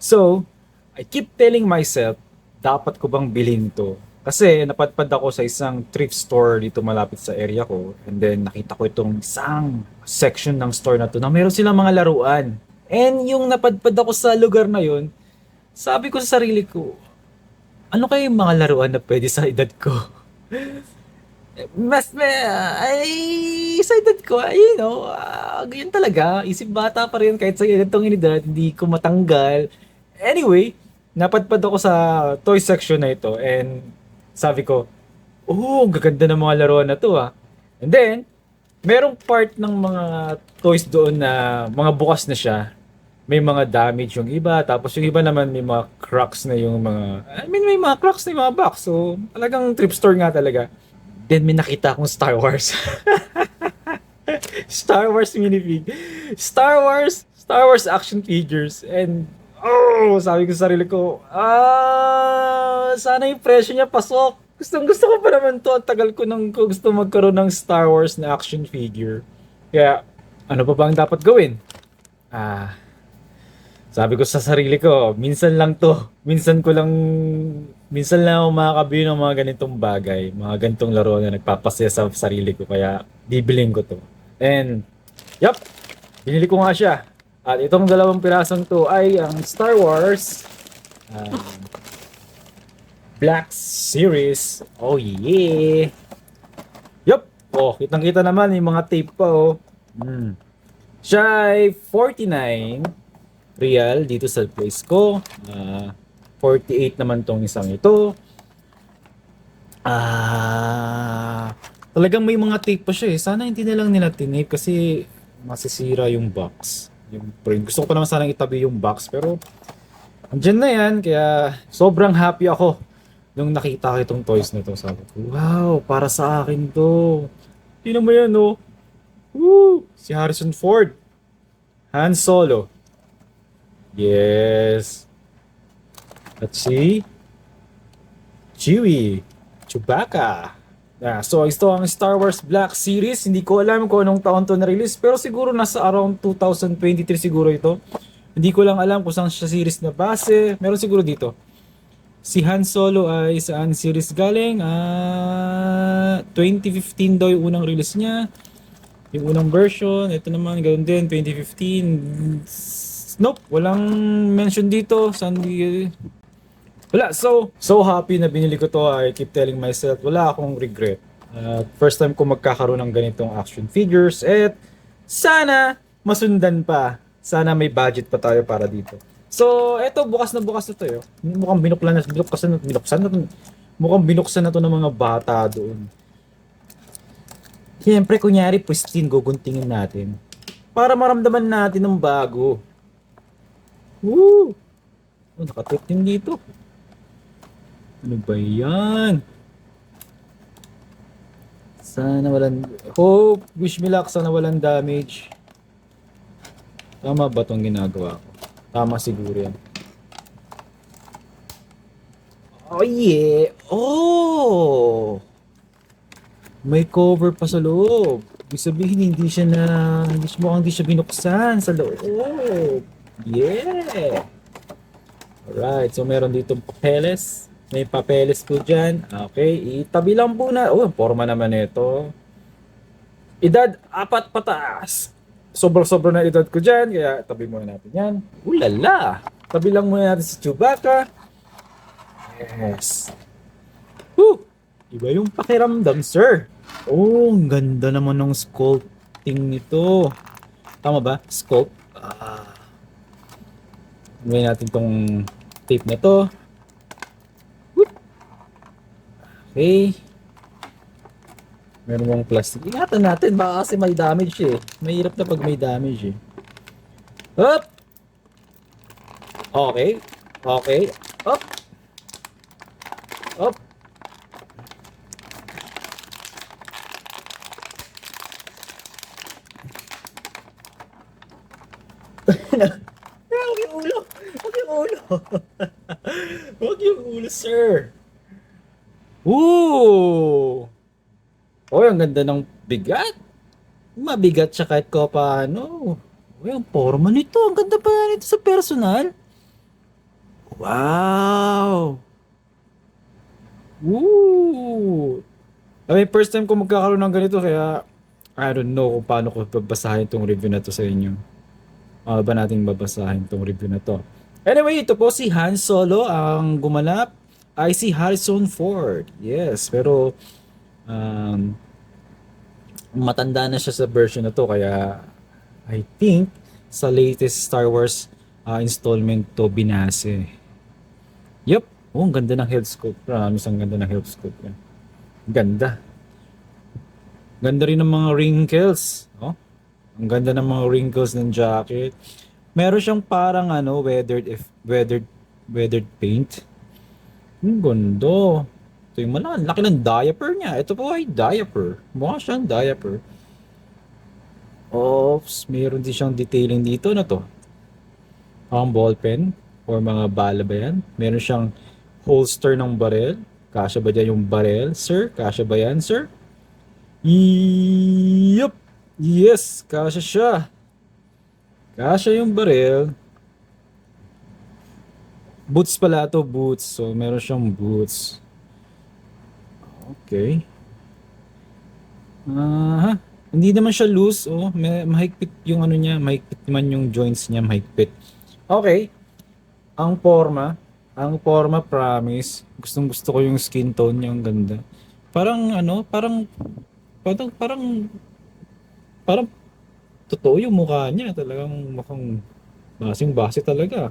So, I keep telling myself, dapat ko bang bilhin to? Kasi napadpad ako sa isang thrift store dito malapit sa area ko and then nakita ko itong isang section ng store na to na meron silang mga laruan. And yung napadpad ako sa lugar na yun, sabi ko sa sarili ko, ano kayo yung mga laruan na pwede sa edad ko? Mas, may, ay, sa edad ko, ay, you know, ah, ganyan talaga. Isip bata pa rin kahit sa ganitong edad, hindi ko matanggal. Anyway, napadpad ako sa toy section na ito and sabi ko, oh, gaganda ng mga laruan na to ah. And then, merong part ng mga toys doon na mga bukas na siya. May mga damage yung iba, tapos yung iba naman may mga cracks na yung mga, I mean may mga cracks na yung mga box. So, talagang trip store nga talaga. Then may nakita akong Star Wars. Star Wars minifig. Star Wars, Star Wars action figures. And, oh, sabi ko sa sarili ko, ah, sana yung presyo niya pasok. Gustong gusto ko pa naman to. Ang tagal ko nang gusto magkaroon ng Star Wars na action figure. Kaya, ano pa ba ang dapat gawin? Ah, sabi ko sa sarili ko, minsan lang to. Minsan ko lang, minsan lang ako makakabili ng mga ganitong bagay. Mga ganitong laro na nagpapasaya sa sarili ko. Kaya, bibiling ko to. And, yup, binili ko nga siya. At itong dalawang pirasong to ay ang Star Wars um, Black Series. Oh yeah! Yup! Oh, kitang-kita naman yung mga tape pa oh. Hmm. Siya ay 49 real dito sa place ko. Ah, 48 naman tong isang ito. Ah, talagang may mga tape pa siya eh. Sana hindi na lang nila tinape kasi masisira yung box. Yung print. Gusto ko pa naman sanang itabi yung box pero andyan na yan kaya sobrang happy ako nung nakita ko itong toys na to. Sabi ko, wow, para sa akin to. Tingnan mo yan, oh. Woo! Si Harrison Ford. Han Solo. Yes. At si Chewie. Chewbacca. Yeah, so ito ang Star Wars Black Series. Hindi ko alam kung anong taon to na-release pero siguro nasa around 2023 siguro ito. Hindi ko lang alam kung saan siya series na base. Meron siguro dito. Si Han Solo ay saan series galing? Ah, 2015 daw yung unang release niya. Yung unang version, ito naman ganoon din 2015. Nope, walang mention dito. Saan wala. So, so happy na binili ko to. I keep telling myself, wala akong regret. Uh, first time ko magkakaroon ng ganitong action figures. At sana masundan pa. Sana may budget pa tayo para dito. So, eto bukas na bukas na to. Yo. Mukhang binuklan na, binuksan na, binuksan na, mukhang binuksan na to ng mga bata doon. Siyempre, kunyari, pristine, guguntingin natin. Para maramdaman natin ng bago. Woo! Oh, nakatip din dito. Ano ba yan? Sana walang... Hope, wish me luck, sana walang damage. Tama ba itong ginagawa ko? Tama siguro yan. Oh yeah! Oh! May cover pa sa loob. Ibig sabihin, hindi siya na... Hindi siya mukhang hindi siya binuksan sa loob. Yeah! Alright, so meron dito papeles. May papeles po dyan. Okay, itabi lang po na. Oh, forma naman ito. Edad, apat pataas. Sobrang-sobrang na edad ko dyan, kaya tabi muna natin yan. Ulala! Tabi lang muna natin si Chewbacca. Yes. Whew! Iba yung pakiramdam, sir. Oh, ang ganda naman ng sculpting nito. Tama ba? Sculpt. Ah. Gawin natin tong tape na to. Okay. Meron bang plastic. Ingatan natin, baka kasi may damage eh. Mahirap na pag may damage eh. Up! Okay. Okay. Up! Up! Huwag yung ulo! Huwag yung ulo! Huwag yung ulo, sir! Ooh! Oh, ang ganda ng bigat. Mabigat siya kahit ko paano. Uy, ang forma nito. Ang ganda pa nito sa personal. Wow! Woo! I mean, first time ko magkakaroon ng ganito kaya I don't know kung paano ko babasahin tong review na to sa inyo. Ano ba nating babasahin tong review na to? Anyway, ito po si Han Solo ang gumanap ay si Harrison Ford. Yes, pero um, matanda na siya sa version na to kaya I think sa latest Star Wars uh, installment to binase. Yup. Oh, ang ganda ng health scope. Promise, ang ganda ng health scope yan. Ganda. Ganda rin ng mga wrinkles. Oh. Ang ganda ng mga wrinkles ng jacket. Meron siyang parang ano, weathered if weathered weathered paint. Ang ganda. Ito yung malaki. Laki ng diaper niya. Ito po ay diaper. Mukha siyang diaper. Oops, meron din siyang detailing dito na to. Ang ballpen or mga bala ba yan? Meron siyang holster ng barel. Kasya ba dyan yung barel, sir? Kasya ba yan, sir? Yup! Yes, kasya siya. Kasya yung barel. Boots pala to, boots. So, meron siyang boots. Okay. Aha. Hindi naman siya loose, oh. May, mahigpit yung ano niya, mahigpit naman yung joints niya, mahigpit. Okay. Ang forma, ang forma promise. Gustong gusto ko yung skin tone niya, ang ganda. Parang ano, parang parang parang parang totoo yung mukha niya, talagang mukhang basing base talaga.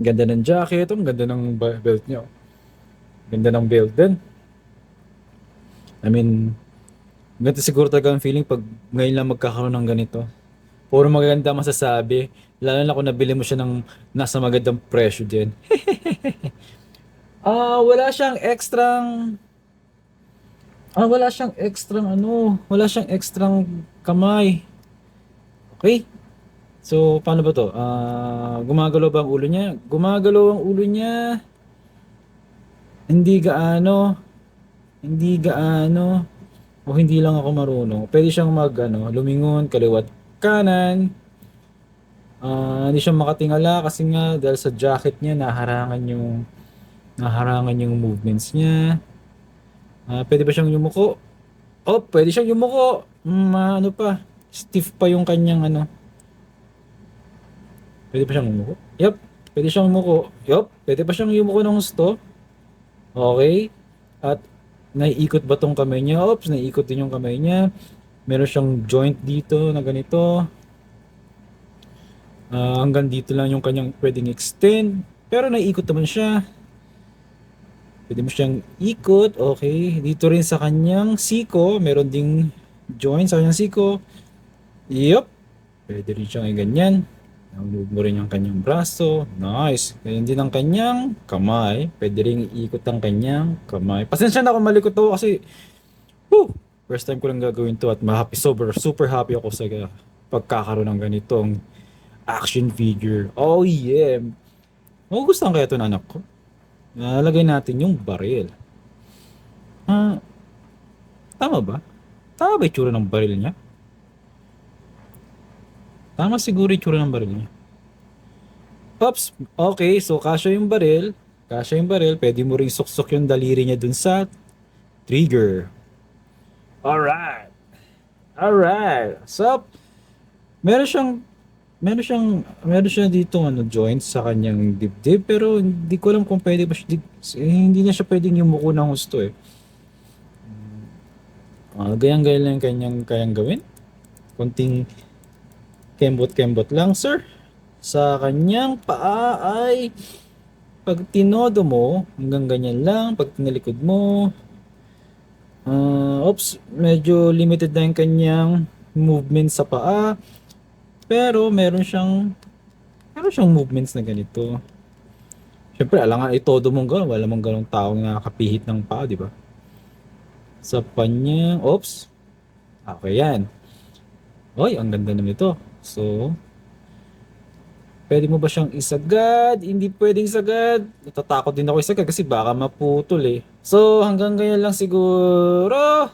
Ganda ng jacket, ang ganda ng belt niya. oh. Ganda ng belt din. I mean, ganito siguro talaga ang feeling pag ngayon lang magkakaroon ng ganito. Puro maganda masasabi. Lalo na kung nabili mo siya ng nasa magandang presyo din. Ah, wala siyang ekstrang Ah, wala siyang ekstrang ano, wala siyang ekstrang kamay. Okay? So, paano ba to? Ah, gumagalaw ba ang ulo niya? Gumagalaw ang ulo niya. Hindi gaano. Hindi gaano. O hindi lang ako marunong. Pwede siyang mag ano, lumingon kaliwat kanan. Ah, hindi siya makatingala kasi nga dahil sa jacket niya naharangan yung naharangan yung movements niya. Ah, pwede ba siyang yumuko? Oh, pwede siyang yumuko. Mm, ano pa? Stiff pa yung kanyang ano. Pwede ba siyang yumuko? Yup. Pwede siyang yumuko. Yup. Pwede ba siyang yumuko ng gusto? Okay. At naiikot ba tong kamay niya? Oops, naiikot din yung kamay niya. Meron siyang joint dito na ganito. Ah, hanggang dito lang yung kanyang pwedeng extend. Pero naiikot naman siya. Pwede mo siyang ikot. Okay. Dito rin sa kanyang siko. Meron ding joint sa kanyang siko. Yup. Pwede rin siyang ganyan. Move mo rin yung kanyang braso. Nice. Ganyan din ang kanyang kamay. Pwede rin iikot ang kanyang kamay. Pasensya na kung malikot ako kasi whew, first time ko lang gagawin to at ma-happy, super, super happy ako sa pagkakaroon ng ganitong action figure. Oh yeah. Magugustuhan kaya ito ng anak ko. Nalagay natin yung baril. Ah, tama ba? Tama ba itsura ng baril niya? Tama siguro itsura ng baril niya. Oops, okay, so kasya yung baril. Kasya yung baril, pwede mo ring suksok yung daliri niya dun sa trigger. Alright. Alright. So, meron siyang meron siyang meron siya dito ano joints sa kanyang dibdib pero hindi ko alam kung pwede ba siya eh, hindi na siya pwedeng yumuko ng gusto eh. Ah, gayang-gaya lang yung kanyang kayang gawin. Konting kembot-kembot lang, sir. Sa kanyang paa ay pag tinodo mo, hanggang ganyan lang. Pag tinalikod mo, ah, oops, medyo limited na yung kanyang movement sa paa. Pero meron siyang meron siyang movements na ganito. Siyempre, alangan itodo mong gano'n. Wala mong gano'ng taong nakakapihit ng paa, di ba? Sa panyang, oops. Okay, yan. Oy, ang ganda naman ito. So, pwede mo ba siyang isagad? Hindi pwedeng isagad. Natatakot din ako isagad kasi baka maputol eh. So, hanggang ganyan lang siguro.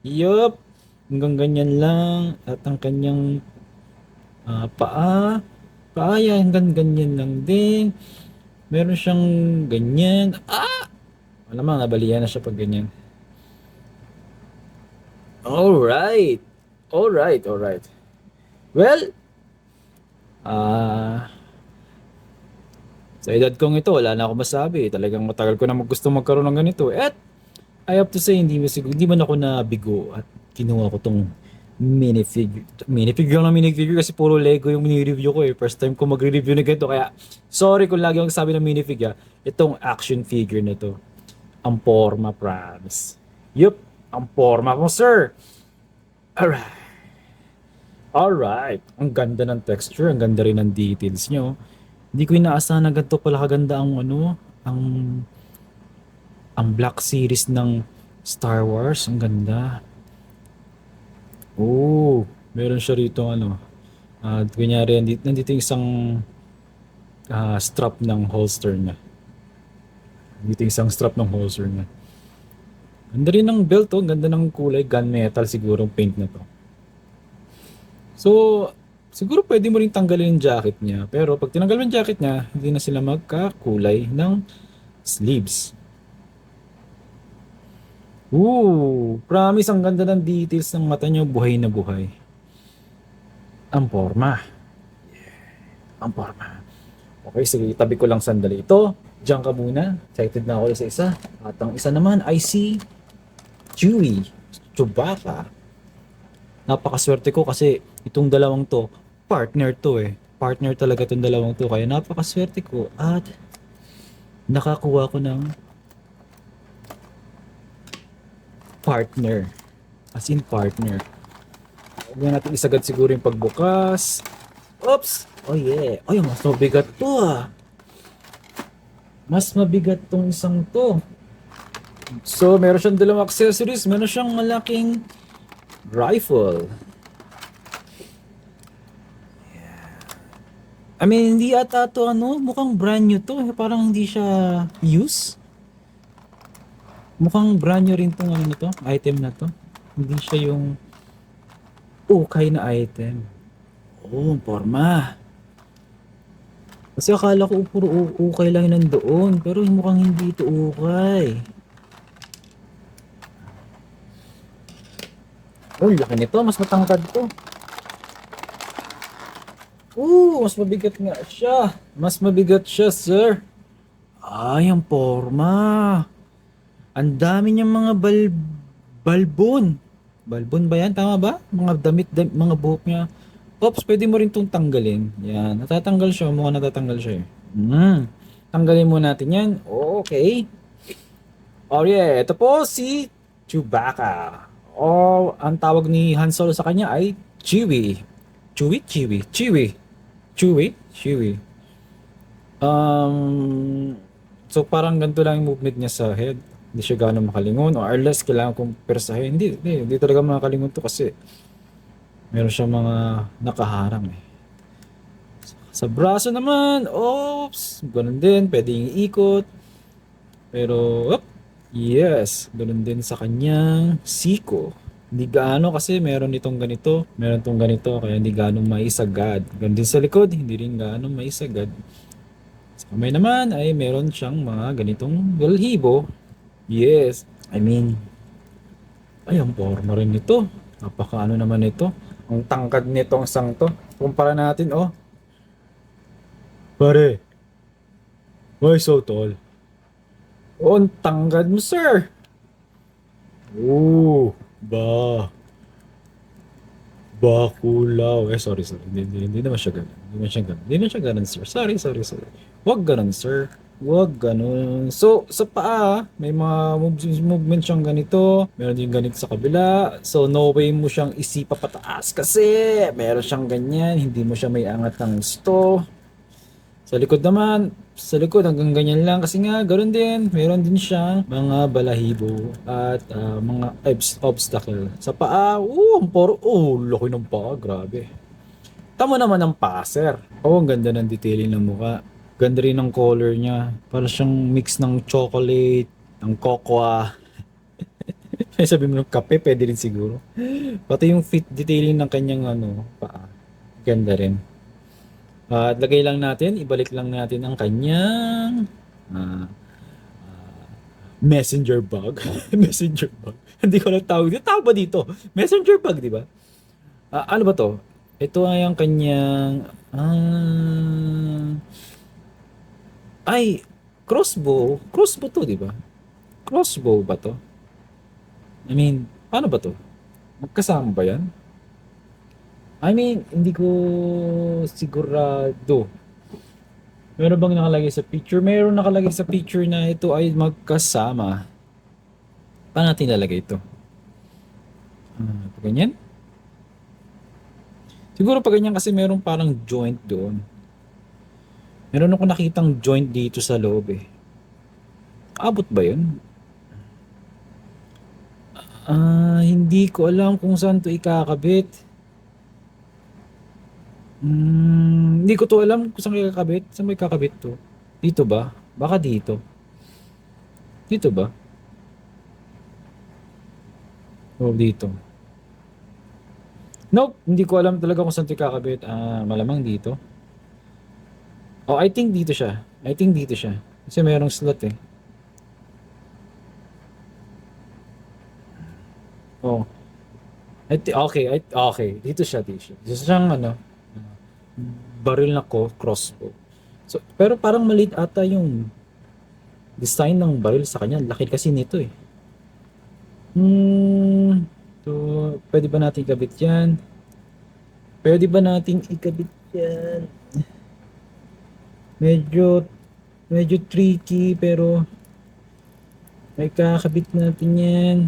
Yup. Hanggang ganyan lang. At ang kanyang ah, paa. Kaya hanggang ganyan lang din. Meron siyang ganyan. Ah! Alam mo, nabalian na siya pag ganyan. Alright. Alright, alright. Well, ah... sa edad kong ito, wala na ako masabi. Talagang matagal ko na gusto magkaroon ng ganito. At I have to say, hindi, hindi man ako nabigo at kinuha ko tong minifigure. Minifigure lang ng minifigure kasi puro Lego yung mini-review ko eh. First time ko magre-review na ganito. Kaya, sorry kung lagi akong sabi ng minifigure. Itong action figure na to. Ang forma, promise. Yup, ang forma mo, sir. Alright. Alright. Ang ganda ng texture, ang ganda rin ng details nyo. Hindi ko inaasahan na ganito pala kaganda ang ano, ang ang Black Series ng Star Wars. Ang ganda. Oh, meron siya rito ano. Ah, kunyari, nandito, nandito yung isang ah, strap ng holster niya. Nandito yung isang strap ng holster niya. Ganda rin ng belt oh, ganda ng kulay, gunmetal siguro paint na to. So, siguro pwede mo rin tanggalin yung jacket niya. Pero pag tinanggal mo yung jacket niya, hindi na sila magkakulay ng sleeves. Ooh, promise ang ganda ng details ng mata niyo, buhay na buhay. Ang forma. Yeah, ang forma. Okay, sige, tabi ko lang sandali. Ito, diyan ka muna. Excited na ako sa isa. At ang isa naman, I see Chewie, Chewbacca. Napakaswerte ko kasi itong dalawang to, partner to eh. Partner talaga itong dalawang to. Kaya napakaswerte ko at nakakuha ko ng partner. As in partner. Huwag na natin isagad siguro yung pagbukas. Oops! Oh yeah. Ay, mas mabigat to ah. Mas mabigat tong isang to. So, meron siyang dalawang accessories. Meron siyang malaking rifle. I mean, hindi ata to ano, mukhang brand new to. eh. Parang hindi siya use. Mukhang brand new rin tong ano na to, item na to. Hindi siya yung ukay na item. Oh, forma. Kasi akala ko puro ukay lang yun nandoon. Pero mukhang hindi ito ukay. Oh, laki nito. Mas matangkad to. Oo, mas mabigat nga siya. Mas mabigat siya, sir. Ay, ang forma. Ang dami niyang mga bal balbon. Balbon ba yan? Tama ba? Mga damit, dam- mga buhok niya. Ops, pwede mo rin itong tanggalin. Yan, natatanggal siya. Mukhang natatanggal siya eh. Mm. Tanggalin mo natin yan. Okay. Oh yeah, ito po si Chewbacca. O ang tawag ni Han Solo sa kanya ay Chewie. Chewie? Chewie? Chewie. Chewie? Chewie. Um, so parang ganito lang yung movement niya sa head. Hindi siya gano'ng makalingon or unless kailangan kong persahin. Hindi, hindi, hindi talaga makakalingon to kasi meron siyang mga nakaharang eh. Sa braso naman, oops, ganun din, pwedeng iikot. Pero, op, yes, ganun din sa kanyang siko. Hindi gaano kasi meron itong ganito, meron itong ganito, kaya hindi gaano maisagad. Ganun din sa likod, hindi rin gaano maisagad. Sa kamay naman ay meron siyang mga ganitong balhibo. Yes, I mean, ay, ang forma rin nito. Napaka ano naman ito. Ang tangkad nitong isang to. Kumpara natin, oh. Pare, why so tall? Oh, ang tangkad mo, sir. Oo, ba. Bakulaw. Eh, sorry, sorry. Hindi, hindi, hindi naman siya ganun. Hindi naman siya ganun. Hindi naman siya ganun, sir. Sorry, sorry, sorry. Huwag ganun, sir. Huwag ganun. So, sa paa, may mga moves, movement siyang ganito. Meron din ganito sa kabila. So, no way mo siyang isipa pataas kasi meron siyang ganyan. Hindi mo siya may angat ng gusto. Sa likod naman, sa likod hanggang ganyan lang kasi nga ganoon din, meron din siya mga balahibo at ah, mga obs- obstacle. Sa paa, oh, ang poro, oh, laki ng paa, grabe. Tamo naman ng paser. Oh, ang ganda ng detailing ng mukha. Ganda rin ng color niya. Para siyang mix ng chocolate, ng cocoa. May sabi mo ng kape, pwede rin siguro. Pati yung fit detailing ng kanyang ano, paa. Ganda rin. At lagay lang natin, ibalik lang natin ang kanyang ah, ah, messenger bug. messenger bug. Hindi ko lang tawag dito. Tawag ba dito? Messenger bug, di ba? Ah, ano ba to? Ito ay ang kanyang... ah, ay, crossbow. Crossbow to, di ba? Crossbow ba to? I mean, paano ba to? Magkasama ba yan? I mean, hindi ko sigurado. Meron bang nakalagay sa picture? Meron nakalagay sa picture na ito ay magkasama. Paano natin lalagay ito? Pag ganyan? Siguro pag ganyan kasi meron parang joint doon. Meron ako nakitang joint dito sa loob eh. Abot ba yun? Ah, hindi ko alam kung saan to ikakabit. Hmm, hindi ko to alam kung saan ikakabit. Saan may kakabit to? Dito ba? Baka dito. Dito ba? O dito. Nope, hindi ko alam talaga kung saan to ikakabit. Ah, malamang dito. Oh, I think dito siya. I think dito siya. Kasi mayroong slot eh. Oh. Okay, okay. Dito siya, dito siya. Dito siyang ano, baril na ko, crossbow. So, pero parang maliit ata yung design ng baril sa kanya. Laki kasi nito eh. Hmm. So, pwede ba natin ikabit yan? Pwede ba natin ikabit yan? Medyo, medyo tricky pero may kakabit natin yan.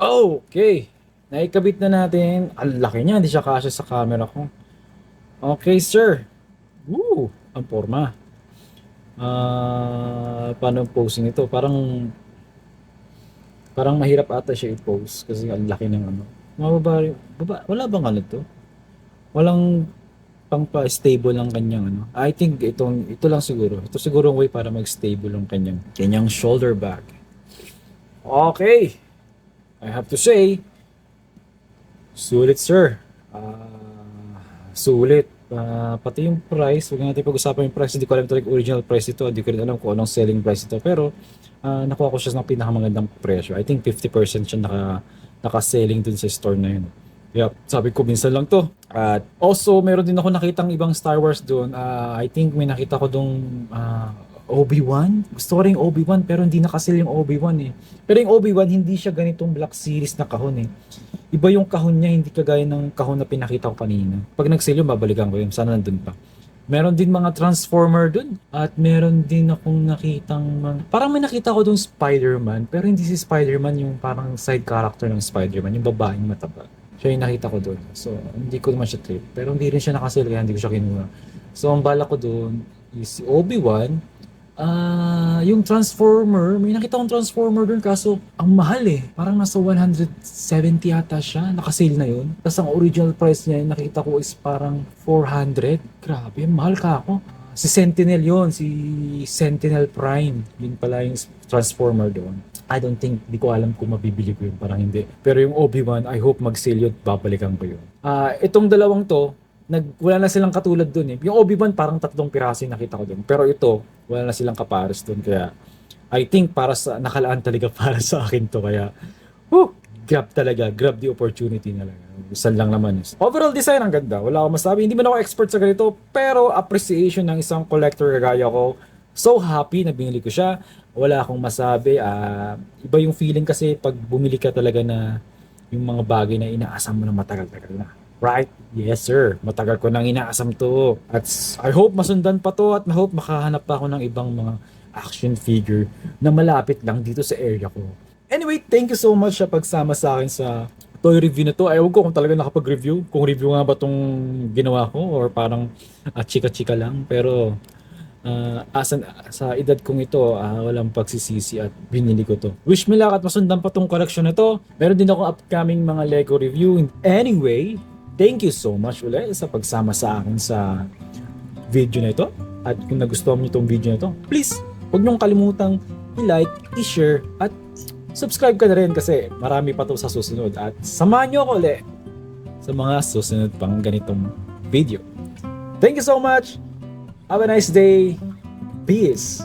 Okay. Naikabit na natin. Ang laki niya, hindi siya kasya sa camera ko. Okay, sir. Woo! Ang forma. Ah, paano posing ito? Parang parang mahirap ata siya i-post kasi ang laki ng ano. Mga babae, baba, wala bang ano to? Walang pang pa-stable ang kanyang ano. I think itong ito lang siguro. Ito siguro ang way para mag-stable ang kanyang kanyang shoulder bag. Okay. I have to say, sulit sir. Ah, sulit. Ah, pati yung price, huwag natin pag-usapan yung price. Hindi ko alam talaga original price ito. Hindi ko rin alam kung anong selling price ito. Pero ah, nakuha ko siya ng pinakamagandang presyo. I think 50% siya naka, naka-selling dun sa store na yun. Yep, sabi ko minsan lang to. At also, meron din ako nakitang ibang Star Wars doon. Ah, I think may nakita ko dong ah, Obi-Wan. Gusto ko rin yung Obi-Wan pero hindi nakasil yung Obi-Wan eh. Pero yung Obi-Wan hindi siya ganitong Black Series na kahon eh. Iba yung kahon niya, hindi kagaya ng kahon na pinakita ko kanina. Pag nag-sale yun, babalikan ko yun. Sana nandun pa. Meron din mga Transformer dun. At meron din akong nakitang... mga- Parang may nakita ko dun Spider-Man. Pero hindi si Spider-Man yung parang side character ng Spider-Man. Yung babaeng mataba. Siya yung nakita ko dun. So, hindi ko naman siya trip. Pero hindi rin siya nakasale kaya hindi ko siya kinuha. So, ang bala ko dun is si Obi-Wan. Ah, yung Transformer, may nakita akong Transformer dun kaso ang mahal eh. Parang nasa 170 ata siya. Nakasale na yun. Tapos ang original price niya, yung nakita ko is parang 400. Grabe, mahal ka ako. Si Sentinel yon si Sentinel Prime. Yun pala yung Transformer doon. I don't think, di ko alam kung mabibili ko yun. Parang hindi. Pero yung Obi-Wan, I hope mag-sale yun. Babalikan ko yun. Ah, itong dalawang to, nag, wala na silang katulad dun eh. Yung Obi-Wan parang tatlong piraso yung nakita ko dun. Pero ito, wala na silang kapares dun. Kaya, I think para sa, nakalaan talaga para sa akin to. Kaya, whew, grab talaga. Grab the opportunity talaga. Isan lang naman. eh. Overall design ang ganda. Wala akong masabi. Hindi man ako expert sa ganito. Pero appreciation ng isang collector kagaya ko. So happy na binili ko siya. Wala akong masabi. Ah, iba yung feeling kasi pag bumili ka talaga na yung mga bagay na inaasam mo na matagal-tagal na. Right? Yes, sir. Matagal ko nang inaasam to. At I hope masundan pa to at I hope makahanap pa ako ng ibang mga action figure na malapit lang dito sa area ko. Anyway, thank you so much sa pagsama sa akin sa toy review na to. Ewan ko kung talaga nakapag-review. Kung review nga ba tong ginawa ko or parang ah, chika-chika lang. Pero ah, asan, sa edad kong ito, ah, walang pagsisisi at binili ko to. Wish me luck at masundan pa tong collection na to. Meron din ako upcoming mga Lego review. Anyway, thank you so much ulit sa pagsama sa akin sa video na ito. At kung nagustuhan niyo itong video na ito, please, huwag niyong kalimutang i-like, i-share, at subscribe ka na rin kasi marami pa to sa susunod. At samahan niyo ako ulit sa mga susunod pang ganitong video. Thank you so much. Have a nice day. Peace.